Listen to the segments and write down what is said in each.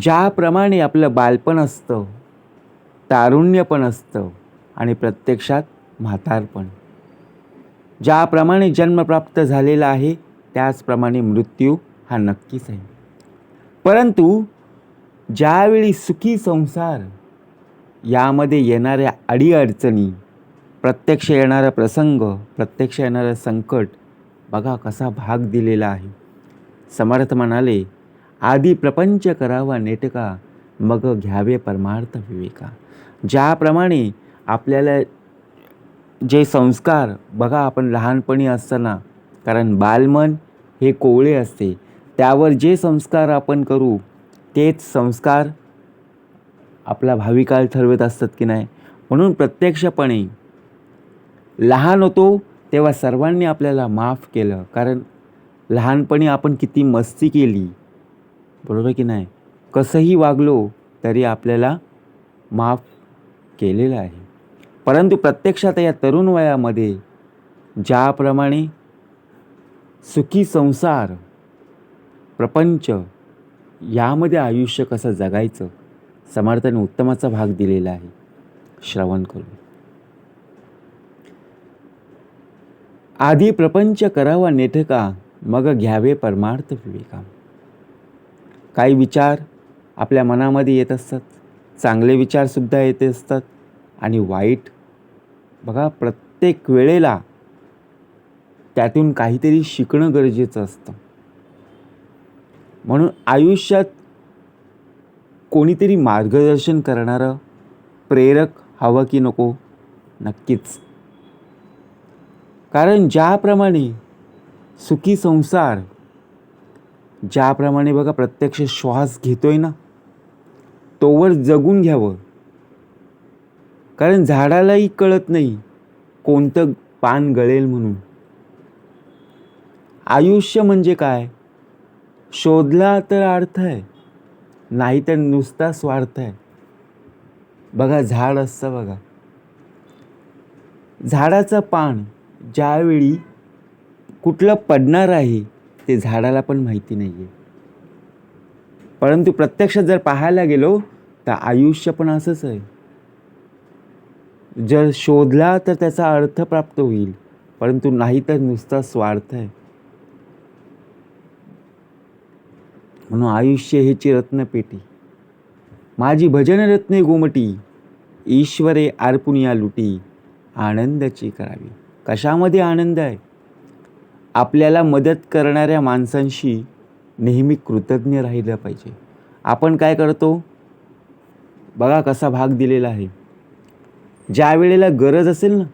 ज्याप्रमाणे आपलं बालपण असतं तारुण्य पण असतं आणि प्रत्यक्षात म्हातारपण ज्याप्रमाणे जन्म प्राप्त झालेला आहे त्याचप्रमाणे मृत्यू हा नक्कीच आहे. परंतु ज्यावेळी सुखी संसार यामध्ये येणाऱ्या अडीअडचणी प्रत्यक्ष येणारा प्रसंग प्रत्यक्ष येणारं संकट बघा कसा भाग दिलेला आहे. समर्थ म्हणाले आधी प्रपंच करावा नेटका मग घ्यावे परमार्थ विवेका. ज्याप्रमाणे आपल्याला जे संस्कार बघा आपण लहानपणी असताना कारण बालमन हे कोवळे असते त्यावर जे संस्कार आपण करू तेच संस्कार आपला भावी काळ ठरवत असतात की नाही? म्हणून प्रत्यक्षपणे लहान होतो तेव्हा सर्वांनी आपल्याला माफ केलं कारण लहानपणी आपण किती मस्ती केली. बरोबर की नाही? कसंही वागलो तरी आपल्याला माफ केलेलं आहे. परंतु प्रत्यक्षात या तरुण वयामध्ये ज्याप्रमाणे सुखी संसार प्रपंच यामध्ये आयुष्य कसं जगायचं समर्थाने उत्तमाचा भाग दिलेला आहे. श्रवण करून आधी प्रपंच करावा नेटका मग घ्यावे परमार्थ विवेका काही विचार आपल्या मनामध्ये येत असतात. चांगले विचारसुद्धा येते असतात. आणि वाईट बघा प्रत्येक वेळेला त्यातून काहीतरी शिकणं गरजेचं असतं. म्हणून आयुष्यात कोणीतरी मार्गदर्शन करणारं प्रेरक हवं की नको नक्कीच. कारण ज्याप्रमाणे सुखी संसार ज्याप्रमाणे बघा प्रत्यक्ष श्वास घेतोय ना तोवर जगून घ्यावं. कारण झाडालाही कळत नाही कोणतं पान गळेल म्हणून. आयुष्य म्हणजे काय? शोधला तर अर्थ आहे नाही तर नुसता स्वार्थ आहे. बघा झाड असतं बघा. झाडाचं पान ज्यावेळी कुठलं पडणार आहे ते झाडाला पण माहिती नाही आहे परंतु प्रत्यक्षात जर पाहायला गेलो तर आयुष्य पण असंच आहे. जर शोधला तर त्याचा अर्थ प्राप्त होईल परंतु नाही तर नुसता स्वार्थ आहे. म्हणून आयुष्य ह्याची रत्नपेटी माझी भजन रत्ने गोमटी ईश्वरे अर्पुनिया लुटी आनंदाची करावी. कशामध्ये आनंद आहे? आपल्याला मदत करणाऱ्या माणसांशी नेहमी कृतज्ञ राहिलं पाहिजे. आपण काय करतो? बघा कसा भाग दिलेला आहे. ज्या वेळेला गरज असेल ना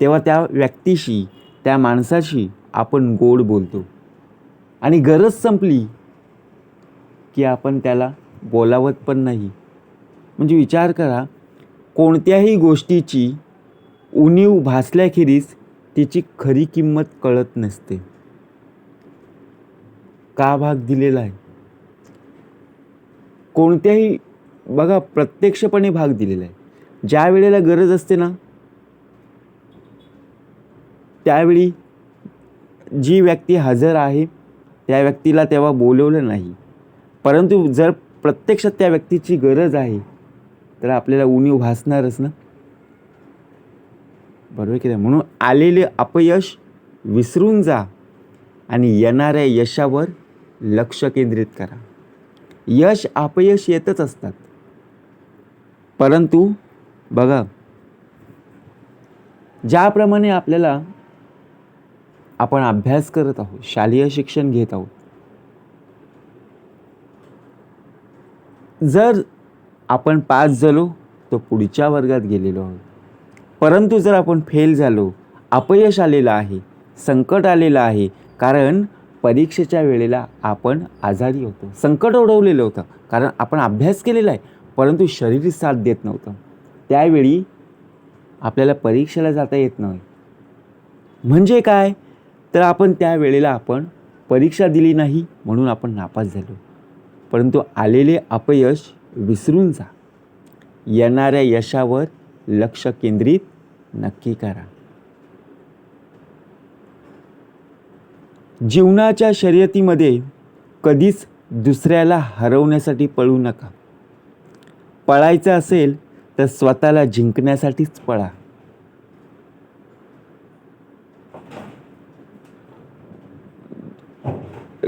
तेव्हा त्या व्यक्तीशी त्या माणसाशी आपण गोड बोलतो. आणि गरज संपली की आपण त्याला बोलावत पण नाही. म्हणजे विचार करा कोणत्याही गोष्टीची उणीव भासल्याखेरीज तिची खरी किंमत कळत नसते. का भाग दिलेला आहे? कोणत्याही बघा प्रत्यक्षपणे भाग दिलेला आहे. ज्या वेळेला गरज असते ना त्यावेळी जी व्यक्ती हजर आहे त्या व्यक्तीला तेव्हा बोलवलं नाही. परंतु जर प्रत्यक्षात त्या व्यक्तीची गरज आहे तर आपल्याला उणीव भासणारच ना? बरोबर की नाही? म्हणून आलेले अपयश विसरून जा आणि येणाऱ्या यशावर लक्ष केंद्रित करा. यश अपयश येतच असतात. परंतु बघा ज्याप्रमाणे आपल्याला आपण अभ्यास करत आहोत शालेय शिक्षण घेत आहोत जर आपण पास झालो तर पुढच्या वर्गात गेलेलो आहोत. परंतु जर आपण फेल झालो अपयश आलेलं आहे संकट आलेलं आहे कारण परीक्षेच्या वेळेला आपण आजारी होतो. संकट ओढवलेलं होतं कारण आपण अभ्यास केलेला आहे परंतु शरीर साथ देत नव्हतं. त्यावेळी आपल्याला परीक्षेला जाता येत नाही. म्हणजे काय? तर आपण त्या वेळेला आपण परीक्षा दिली नाही म्हणून आपण नापास झालो. परंतु आलेले अपयश विसरून जा. येणाऱ्या यशावर लक्ष केंद्रित नक्की करा. जीवनाच्या शर्यतीमध्ये कधीच दुसऱ्याला हरवण्यासाठी पळू नका. पळायचं असेल तर स्वतःला जिंकण्यासाठीच पळा.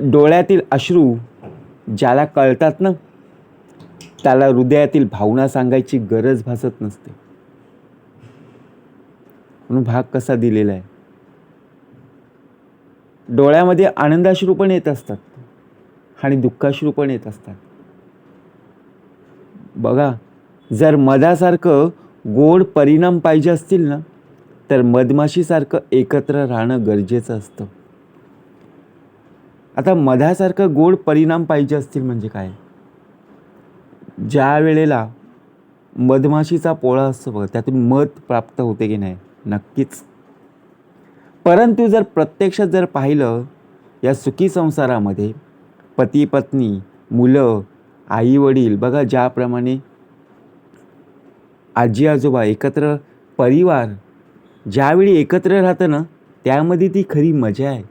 डोळ्यातील अश्रू ज्याला कळतात ना त्याला हृदयातील भावना सांगायची गरज भासत नसते. म्हणून भाग कसा दिलेला आहे? डोळ्यामध्ये आनंदाश्रू पण येत असतात आणि दुःखाश्रू पण येत असतात. बघा जर मधासारखं गोड परिणाम पाहिजे असतील ना तर मधमाशीसारखं एकत्र राहणं गरजेचं असतं. आता मधासारखं गोड परिणाम पाहिजे असतील म्हणजे काय? ज्या वेळेला मधमाशीचा पोळा असतो बघा त्यातून मध प्राप्त होते की नाही? नक्कीच. परंतु जर प्रत्यक्षात जर पाहिलं या सुखी संसारामध्ये पती पत्नी मुलं आई वडील बघा ज्याप्रमाणे आजी आजोबा एकत्र परिवार ज्यावेळी एकत्र राहतं ना त्यामध्ये ती खरी मजा आहे.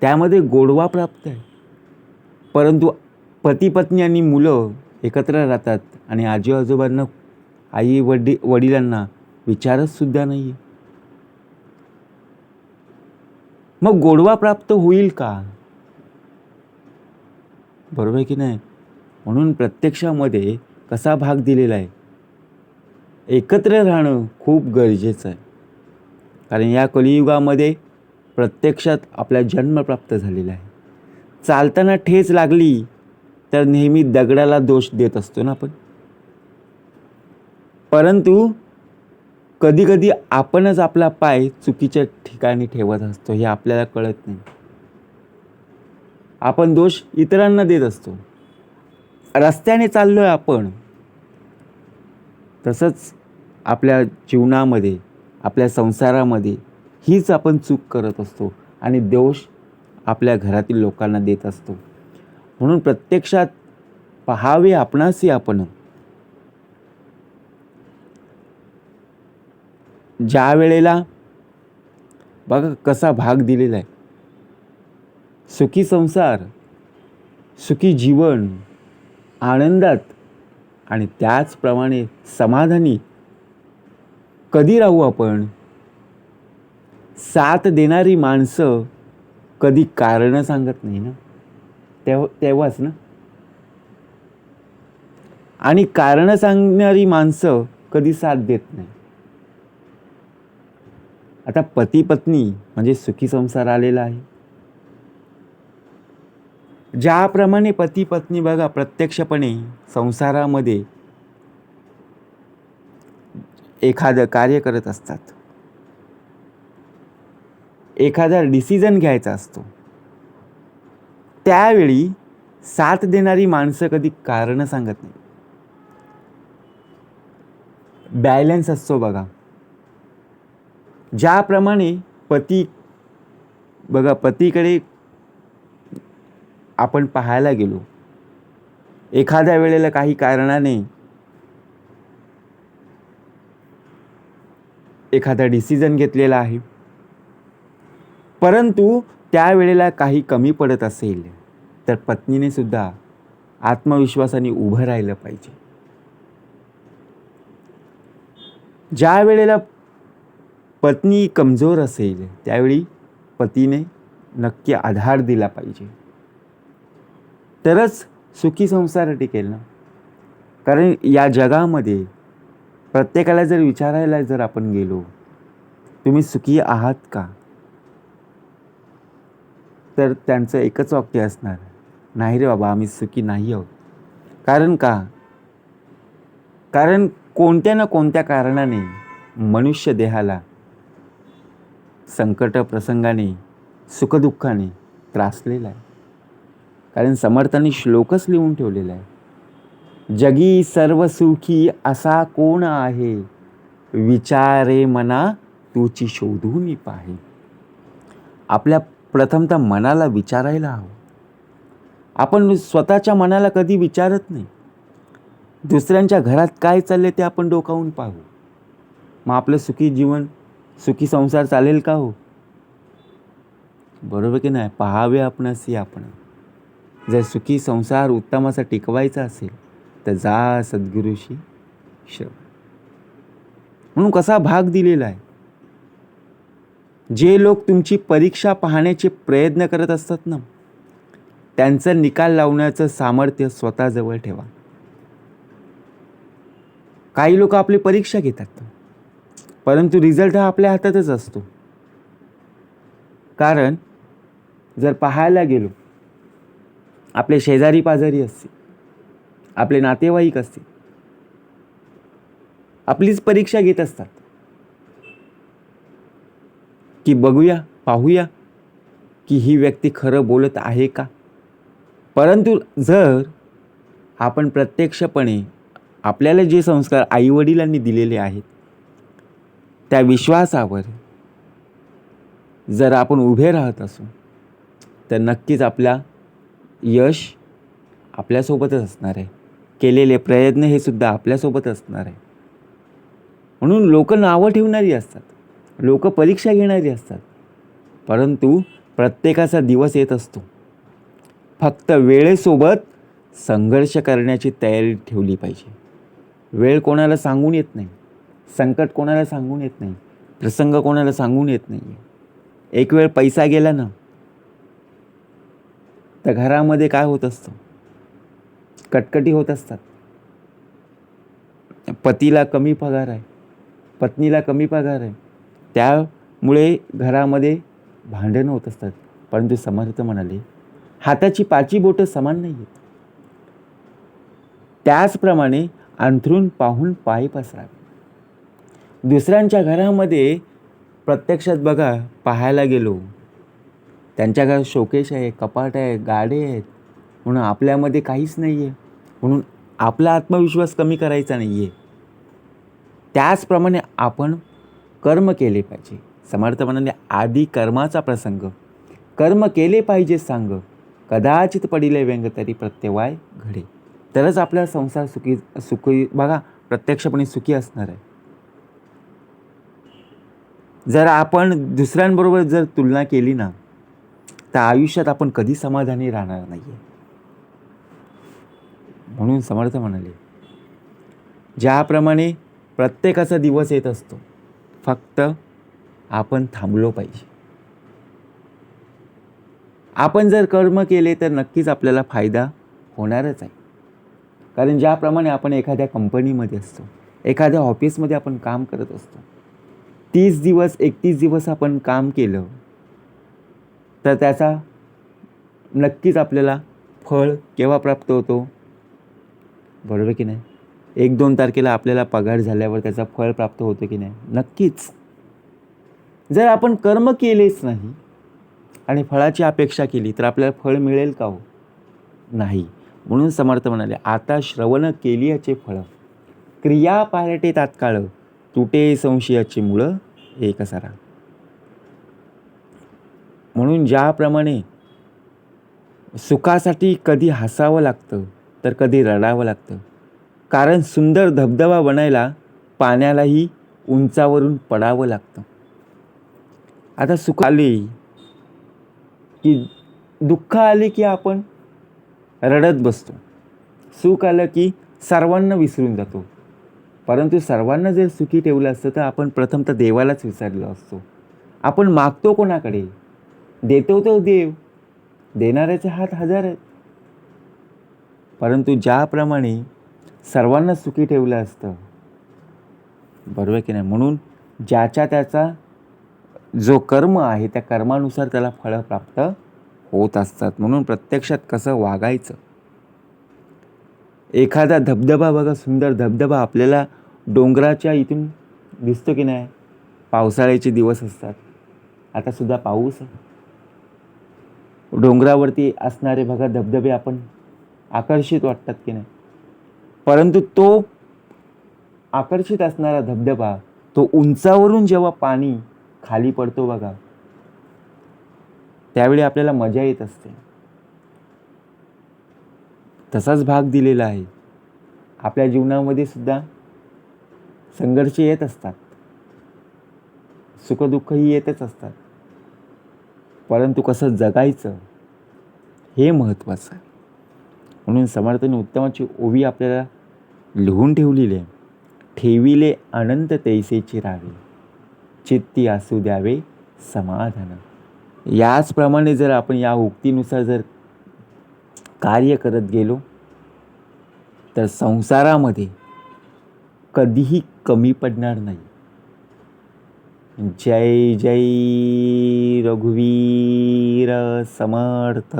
त्यामध्ये गोडवा प्राप्त आहे. परंतु पती पत्नी आणि मुलं एकत्र राहतात आणि आजी आजोबांना आई वडी वडिलांना विचारच सुद्धा नाही आहे मग गोडवा प्राप्त होईल का? बरोबर आहे की नाही? म्हणून प्रत्यक्षामध्ये कसा भाग दिलेला आहे? एकत्र राहणं खूप गरजेचं आहे. कारण या कलियुगामध्ये प्रत्यक्षात आपला जन्म प्राप्त झालेला आहे. चालताना ठेच लागली तर नेहमी दगडाला दोष देत असतो ना आपण? परंतु कधीकधी आपणच आपला पाय चुकीच्या ठिकाणी ठेवत असतो हे आपल्याला कळत नाही. आपण दोष इतरांना देत असतो. रस्त्याने चाललो आहे आपण. तसंच आपल्या जीवनामध्ये आपल्या संसारामध्ये हीच आपण चूक करत असतो आणि दोष आपल्या घरातील लोकांना देत असतो. म्हणून प्रत्यक्षात पहावे आपणासही आपण. ज्या वेळेला बघा कसा भाग दिलेला आहे. सुखी संसार सुखी जीवन आनंदात आणि त्याचप्रमाणे समाधानी. कधी राहू आपण? साथ देणारी माणसं कधी कारणं सांगत नाही ना? तेव्हा तेव्हाच ना? आणि कारणं सांगणारी माणसं कधी साथ देत नाही. आता पती पत्नी म्हणजे सुखी संसार आलेला आहे. ज्याप्रमाणे पती पत्नी बघा प्रत्यक्षपणे संसारामध्ये एखादं कार्य करत असतात. एखादा डिसिजन घ्यायचा असतो. त्यावेळी साथ देणारी माणसं कधी कारणं सांगत नाही. बॅलन्स असतो बघा. ज्याप्रमाणे पती बघा पतीकडे आपण पाहायला गेलो एखाद्या वेळेला काही कारणाने एखादा डिसिजन घेतलेला आहे. परंतु त्यावेळेला काही कमी पडत असेल तर पत्नीने सुद्धा आत्मविश्वासाने उभं राहिलं पाहिजे. ज्या वेळेला पत्नी कमजोर असेल त्यावेळी पतीने नक्की आधार दिला पाहिजे. तरच सुखी संसार टिकेल ना? कारण या जगामध्ये प्रत्येकाला जर विचारायला जर आपण गेलो तुम्ही सुखी आहात का? तर त्यांचं एकच वाक्य असणार नाही रे बाबा आम्ही सुखी नाही आहोत. कारण का? कारण कोणत्या ना कोणत्या कारणाने मनुष्य देहाला संकट प्रसंगाने सुखदुःखाने त्रासलेला आहे. कारण समर्थांनी श्लोकच लिहून ठेवलेला आहे. जगी सर्व सुखी असा कोण आहे? विचारे मना तुची शोधून पाहे. आपल्या प्रथमतः मनाला विचारायला हवं. आपण स्वतःच्या मनाला कधी विचारत नाही. दुसऱ्यांच्या घरात काय चालले ते आपण डोकावून पाहू. मग आपलं सुखी जीवन सुखी संसार चालेल का हो? बरोबर की नाही? पहावे आपणासी आपण. जर सुखी संसार उत्तम असा टिकवायचा असेल तर जा सद्गुरूशी श्रव म्हणून कसा भाग दिलेला आहे? जे लोक तुमची परीक्षा पाहण्याचे प्रयत्न करत असतात ना त्यांचं निकाल लावण्याचं सामर्थ्य स्वतःजवळ ठेवा. काही लोक आपली परीक्षा घेतात. परंतु रिझल्ट हा आपल्या हातातच असतो. कारण जर पाहायला गेलो आपले शेजारी पाजारी असतील आपले नातेवाईक असतील आपलीच परीक्षा घेत असतात की बघूया पाहूया की ही व्यक्ती खरं बोलत आहे का? परंतु जर आपण प्रत्यक्षपणे आपल्याला जे संस्कार आईवडिलांनी दिलेले आहेत त्या विश्वासावर जर आपण उभे राहत असू तर नक्कीच आपला यश आपल्यासोबतच असणार आहे. केलेले प्रयत्न हे सुद्धा आपल्यासोबत असणार आहे. म्हणून लोक नावं ठेवणारी असतात. लोक परीक्षा घेणारी असतात. परंतु प्रत्येकाचा दिवस येत असतो. फक्त वेळेसोबत संघर्ष करण्याची तयारी ठेवली पाहिजे. वेळ कोणाला सांगून येत नाही. संकट कोणाला सांगून येत नाही प्रसंग कोणाला सांगून येत नाही एक वेळ पैसा गेला ना तर घरामध्ये काय होत असतं? कटकटी होत असतात. पतीला कमी पगार आहे पत्नीला कमी पगार आहे त्यामुळे घरामध्ये भांडणं होत असतात. परंतु समर्थ म्हणाले हाताची पाची बोटं समान नाही आहेत त्याचप्रमाणे अंथरून पाहून पाय पसरावे. दुसऱ्यांच्या घरामध्ये प्रत्यक्षात बघा पाहायला गेलो. त्यांच्या घरात शोकेश आहे कपाट आहे गाडे आहेत. म्हणून आपल्यामध्ये काहीच नाही आहे म्हणून आपला आत्मविश्वास कमी करायचा नाही आहे त्याचप्रमाणे आपण कर्म केले पाहिजे. समर्थ म्हणाले आधी कर्माचा प्रसंग. कर्म केले पाहिजे सांग. कदाचित पडिले व्यंग तरी प्रत्यवाय घडे. तरच आपला संसार सुखी सुखी बघा प्रत्यक्षपणे सुखी असणार आहे. जर आपण दुसऱ्यांबरोबर जर तुलना केली ना तर आयुष्यात आपण कधी समाधानी राहणार नाही आहे म्हणून समर्थ म्हणाले ज्याप्रमाणे प्रत्येकाचा दिवस येत असतो फक्त आपण थांबलो पाहिजे. आपण जर कर्म केले तर नक्कीच आपल्याला फायदा होणारच आहे. कारण ज्याप्रमाणे आपण एखाद्या कंपनीमध्ये असतो एखाद्या ऑफिसमध्ये आपण काम करत असतो तीस दिवस एकतीस दिवस आपण काम केलं तर त्याचा नक्कीच आपल्याला फळ केव्हा प्राप्त होतो? बरोबर की नाही? एक दोन तारखेला आपल्याला पगार झाल्यावर त्याचा फळ प्राप्त होतो की नाही? नक्कीच. जर आपण कर्म केलेच नाही आणि फळाची अपेक्षा केली तर आपल्याला फळ मिळेल का हो? नाही. म्हणून समर्थ म्हणाले आता श्रवण केली याचे फळ. क्रिया पारटे तात्काळ तुटे संशयाची मुळं एकसारा म्हणून ज्याप्रमाणे सुखासाठी कधी हसावं लागतं तर कधी रडावं लागतं. कारण सुंदर धबधबा बनायला पाण्यालाही उंचावरून पडावं लागतं. आता सुख आले की दुःख आले की आपण रडत बसतो. सुख आलं की सर्वांना विसरून जातो. परंतु सर्वांना जर सुखी ठेवलं असतं तर आपण प्रथम तर देवालाच विसरलो असतो. आपण मागतो कोणाकडे? देतो तो देव. देणाऱ्याचे हात हजार आहेत. परंतु ज्याप्रमाणे सर्वांना सुखी ठेवलं असतं बरोबर की नाही? म्हणून ज्याच्या त्याचा जो कर्म आहे त्या कर्मानुसार त्याला फळं प्राप्त होत असतात. म्हणून प्रत्यक्षात कसं वागायचं? एखादा धबधबा बघा सुंदर धबधबा आपल्याला डोंगराच्या इथून दिसतो की नाही? पावसाळ्याचे दिवस असतात. आता सुद्धा पाऊस डोंगरावरती असणारे बघा धबधबे आपण आकर्षित वाटतात की नाही? परंतु तो आकर्षित असणारा धबधबा तो उंचावरून जेव्हा पाणी खाली पडतो बघा त्यावेळी आपल्याला मजा येत असते. तसाच भाग दिलेला आहे. आपल्या जीवनामध्ये सुद्धा संघर्ष येत असतात. सुखदुःखही येतच असतात. परंतु कसं जगायचं हे महत्त्वाचं आहे. म्हणून समर्थाने उत्तमाची ओवी आपल्याला लिहून ठेवलेली आहे. ठेविले अनंत तैसेची रावे. चित्ती असू द्यावे समाधान. याचप्रमाणे जर आपण या उक्तीनुसार जर कार्य करत गेलो तर संसारामध्ये कधीही कमी पडणार नाही. जय जय रघुवीर समर्थ.